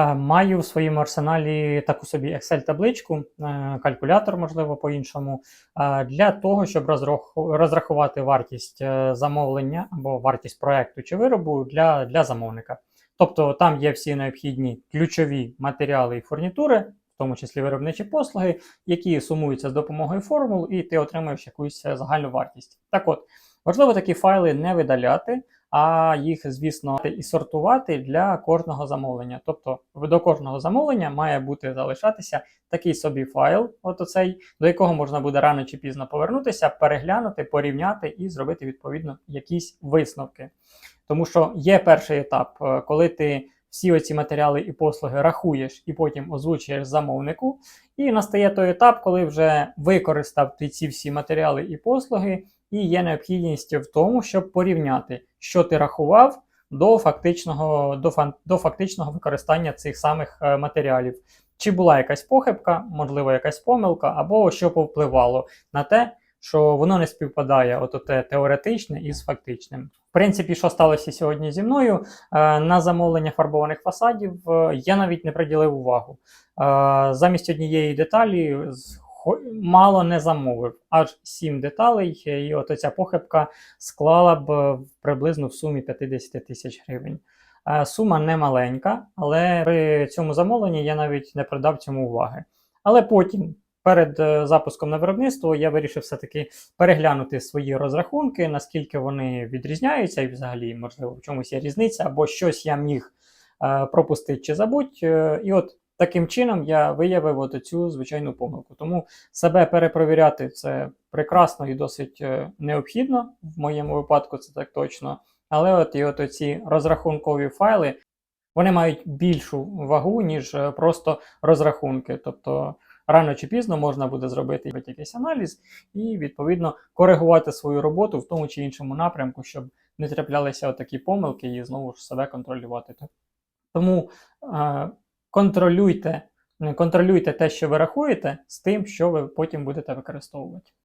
Е, Маю в своєму арсеналі таку собі Excel-табличку, е, калькулятор, можливо, по-іншому, е, для того, щоб розрахувати вартість замовлення або вартість проекту чи виробу для, для замовника. Тобто там є всі необхідні ключові матеріали і фурнітури, в тому числі виробничі послуги, які сумуються з допомогою формул, і ти отримуєш якусь загальну вартість. Так от, важливо такі файли не видаляти, а їх, звісно, і сортувати для кожного замовлення. Тобто до кожного замовлення має бути залишатися такий собі файл, от оцей, до якого можна буде рано чи пізно повернутися, переглянути, порівняти і зробити відповідно якісь висновки. Тому що є перший етап, е, коли ти всі оці матеріали і послуги рахуєш і потім озвучуєш замовнику. І настає той етап, коли вже використав ти ці всі матеріали і послуги, і є необхідність в тому, щоб порівняти, що ти рахував до фактичного, до, до фактичного використання цих самих е, матеріалів. Чи була якась похибка, можливо, якась помилка, або що повпливало на те, що воно не співпадає, от те теоретичне із фактичним. В принципі, що сталося сьогодні зі мною, е, на замовлення фарбованих фасадів е, я навіть не приділив увагу. Замість однієї деталі мало не замовив, аж 7 деталей, і от ця похибка склала б е, приблизно в сумі 50 тисяч гривень. Е, Сума не маленька, але при цьому замовленні я навіть не придав цьому уваги. Але потім, перед е, запуском на виробництво, я вирішив все-таки переглянути свої розрахунки, наскільки вони відрізняються, і взагалі, можливо, в чомусь є різниця, або щось я міг пропустити чи забудь. Е, І от таким чином я виявив цю звичайну помилку. Тому себе перепровіряти це прекрасно і досить е, необхідно. В моєму випадку це так точно. Але от і от ці розрахункові файли вони мають більшу вагу, ніж е, просто розрахунки. Тобто рано чи пізно можна буде зробити якийсь аналіз і відповідно коригувати свою роботу в тому чи іншому напрямку, щоб не траплялися такі помилки і знову ж себе контролювати. Тому е, контролюйте, контролюйте те, що ви рахуєте, з тим, що ви потім будете використовувати.